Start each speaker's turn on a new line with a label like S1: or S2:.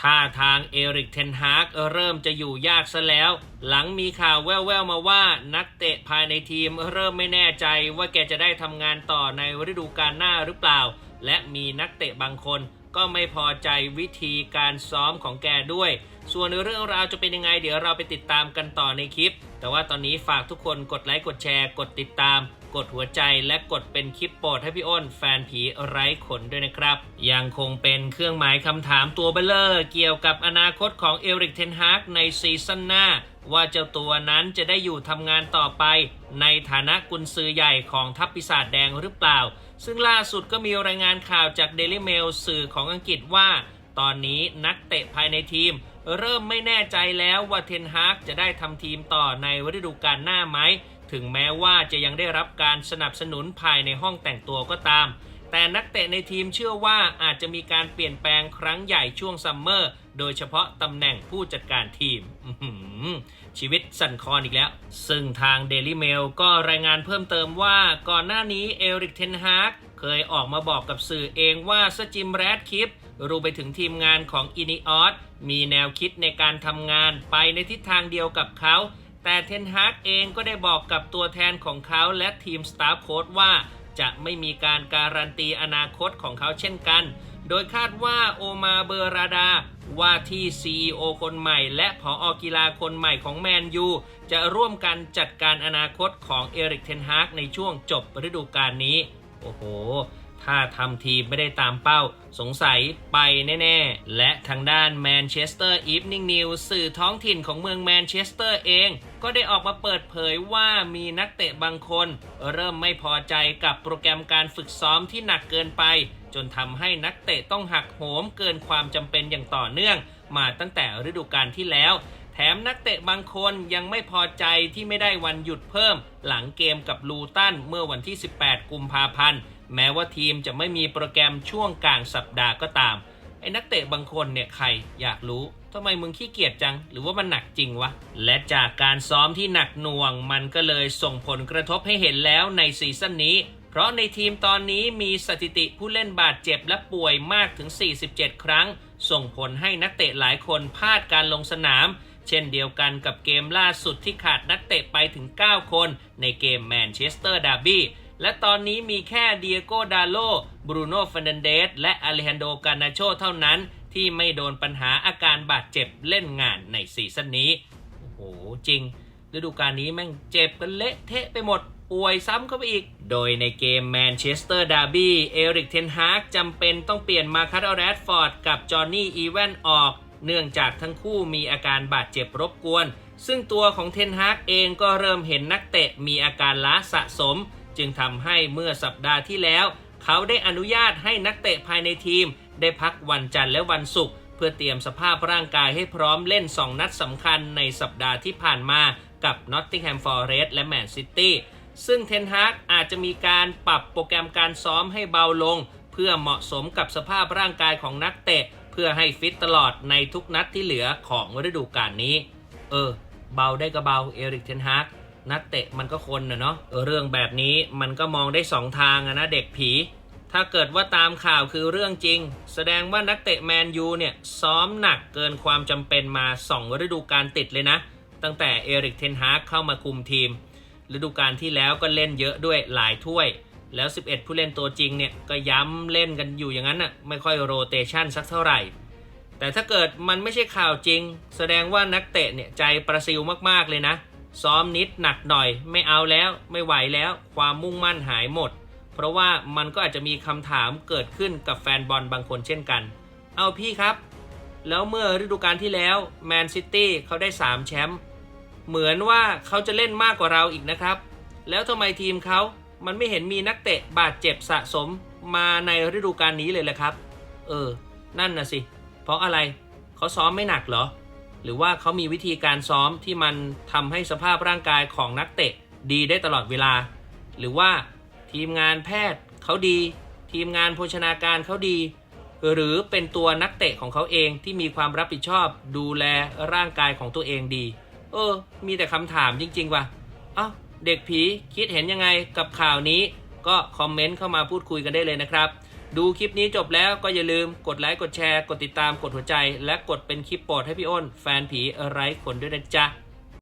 S1: ท่าทางเอริกเทนฮากเริ่มจะอยู่ยากซะแล้ว หลังมีข่าวแว่วๆมาว่านักเตะภายในทีมเริ่มไม่แน่ใจว่าแกจะได้ทำงานต่อในฤดูกาลหน้าหรือเปล่า และมีนักเตะบางคนก็ไม่พอใจวิธีการซ้อมของแกด้วยส่วนเรื่องราวจะเป็นยังไง เดี๋ยวเราไปติดตามกันต่อในคลิป แต่ว่าตอนนี้ฝากทุกคนกดไลค์ กดแชร์ กดติดตาม กดหัวใจและกดเป็นคลิปโปรดให้พี่อ้นแฟนผีไร้ขนด้วยนะครับ ยังคงเป็นเครื่องหมายคำถามตัวเบลเลอร์ เกี่ยวกับอนาคตของเอริกเทนฮากในซีซั่นหน้า ว่าเจ้าตัวนั้นจะได้อยู่ทำงานต่อไป ในฐานะกุนซือใหญ่ของทัพปีศาจแดงหรือเปล่า ซึ่งล่าสุดก็มีรายงานข่าวจาก Daily Mail สื่อของอังกฤษว่า ตอนนี้นักเตะภายในทีม เริ่มไม่แน่ใจแล้วว่าเทนฮากจะได้ทำทีมต่อในฤดูกาลหน้าไหม ถึงแม้ว่าจะยังได้รับการสนับสนุนภายในห้องแต่งตัวก็ตาม แต่นักเตะในทีมเชื่อว่าอาจจะมีการเปลี่ยนแปลงครั้งใหญ่ช่วงซัมเมอร์ โดยเฉพาะตำแหน่งผู้จัดการทีม ชีวิตสั่นคลอนอีกแล้ว ซึ่งทาง Daily Mail ก็รายงานเพิ่มเติมว่าก่อนหน้านี้เอริกเทนฮากเคยออกมาบอกกับสื่อเองว่าสจิมแรดคิป รวมไปถึงทีมงานของอินิออสมีแนวคิดในการทำงานไปในทิศทางเดียวกับเขา แต่เทนฮากเองก็ได้บอกกับตัวแทนของเขาและทีมสตาฟโค้ดว่า จะไม่มีการการันตีอนาคตของเขาเช่นกัน โดยคาดว่าโอมาเบอราดา ว่าที่ CEO คนใหม่ และผออกีฬาคนใหม่ของแมนยูจะร่วมกันจัดการอนาคตของเอริกเทนฮากในช่วงจบฤดูกาลนี้ โอ้โห ถ้าทำทีมไม่ได้ตามเป้าสงสัยไปแน่ ๆ และทางด้านแมนเชสเตอร์อีฟนิงนิวสื่อท้องถิ่นของเมืองแมนเชสเตอร์เอง ก็ได้ออกมาเปิดเผยว่ามีนักเตะบางคน เริ่มไม่พอใจกับโปรแกรมการฝึกซ้อมที่หนักเกินไป จนทำให้นักเตะต้องหักโหมเกินความจำเป็นอย่างต่อเนื่อง มาตั้งแต่ฤดูกาลที่แล้วแถมนักเตะบางคนยังไม่พอใจที่ไม่ได้วันหยุดเพิ่ม หลังเกมกับลูตันเมื่อวันที่ 18 กุมภาพันธ์ แม้ว่าทีมจะไม่มีโปรแกรมช่วงกลางสัปดาห์ก็ตาม ไอ้นักเตะบางคนเนี่ยใครอยากรู้ทำไมมึงขี้เกียจจัง หรือว่ามันหนักจริงวะ และจากการซ้อมที่หนักหน่วง มันก็เลยส่งผลกระทบให้เห็นแล้วในซีซั่นนี้ เพราะในทีมตอนนี้มีสถิติผู้เล่นบาดเจ็บและป่วยมากถึง 47 ครั้ง ส่งผลให้นักเตะหลายคนพลาดการลงสนาม เช่นเดียวกันกับเกมล่าสุดที่ขาดนักเตะไปถึง 9 คน ในเกมแมนเชสเตอร์ดาร์บี้ และตอนนี้มีแค่เดียโกดาโลบรูโน่ฟันเดนเดสและอเลฮันโดกานาโชเท่านั้น ที่ไม่โดนปัญหาอาการบาดเจ็บเล่นงานในซีซั่นนี้ โอ้โห จริง ฤดูกาลนี้แม่งเจ็บกันเละเทะไปหมดป่วยซ้ำเข้าไปอีก โดยในเกมแมนเชสเตอร์ดาร์บี้ เอริกเทนฮากจำเป็นต้องเปลี่ยนมาคัตแรดฟอร์ดกับจอห์นนี่อีแวนออก เนื่องจากทั้งคู่มีอาการบาดเจ็บรบกวน ซึ่งตัวของเทนฮากเองก็เริ่มเห็นนักเตะมีอาการล้าสะสม จึงทำให้เมื่อสัปดาห์ที่แล้ว เขาได้อนุญาตให้นักเตะภายในทีม ได้พักวันจันทร์และวันศุกร์เพื่อเตรียมสภาพร่างกายให้พร้อมเล่น 2 นัดสำคัญในสัปดาห์ที่ผ่านมากับ Nottingham Forest และ Man City ซึ่งเทนฮากอาจจะมีการปรับโปรแกรมการซ้อมให้เบาลง เพื่อเหมาะสมกับสภาพร่างกายของนักเตะ เพื่อให้ฟิตตลอดในทุกนัดที่เหลือของฤดูกาลนี้ เออ เบาได้ก็เบาเอริกเทนฮาก นักเตะมันก็คนนะเนาะเออเรื่องแบบนี้มันก็มองได้สองทางอะนะเด็กผี ถ้าเกิดว่าตามข่าวคือเรื่องจริง แสดงว่านักเตะแมนยูเนี่ยซ้อมหนักเกินความจำเป็นมา 2 ฤดูกาลติดเลยนะ ตั้งแต่เอริกเทนฮากเข้ามาคุมทีม ฤดูกาลที่แล้วก็เล่นเยอะด้วยหลายถ้วย แล้ว 11 ผู้เล่นตัวจริงเนี่ยก็ย้ำเล่นกันอยู่อย่างนั้นน่ะไม่ค่อยโรเตชันสักเท่าไหร่แต่ถ้าเกิดมันไม่ใช่ข่าวจริง แสดงว่านักเตะเนี่ยใจประซิลมากๆเลยนะ ซ้อมนิดหนักหน่อย ไม่เอาแล้วไม่ไหวแล้วความมุ่งมั่นหายหมด เพราะว่ามันก็อาจจะมีคำถามเกิดขึ้นกับแฟนบอลบางคนเช่นกัน เอาพี่ครับ แล้วเมื่อฤดูกาลที่แล้วแมนซิตี้เขาได้ 3 แชมป์เหมือนว่าเขาจะเล่นมากกว่าเราอีกนะครับ แล้วทำไมทีมเขามันไม่เห็นมีนักเตะบาดเจ็บสะสมมาในฤดูกาลนี้เลยเลยครับ เออ นั่นนะสิ เพราะอะไรเขาซ้อมไม่หนักเหรอ หรือว่าเขามีวิธีการซ้อมที่มันทำให้สภาพร่างกายของนักเตะดีได้ตลอดเวลา หรือว่าทีมงานแพทย์เขาดี ทีมงานโภชนาการเขาดี หรือเป็นตัวนักเตะของเขาเองที่มีความรับผิดชอบ ดูแลร่างกายของตัวเองดี เออ มีแต่คำถามจริง ๆ ว่ะอ้าเด็กผีคิดเห็นยังไงกับข่าวนี้ ก็คอมเมนต์เข้ามาพูดคุยกันได้เลยนะครับ ดูคลิปนี้จบแล้วก็อย่าลืมกดไลค์กดแชร์ กดติดตามกดหัวใจ และกดเป็นคลิปโปรดให้พี่อ้น แฟนผีไร้ขนด้วยนะจ๊ะ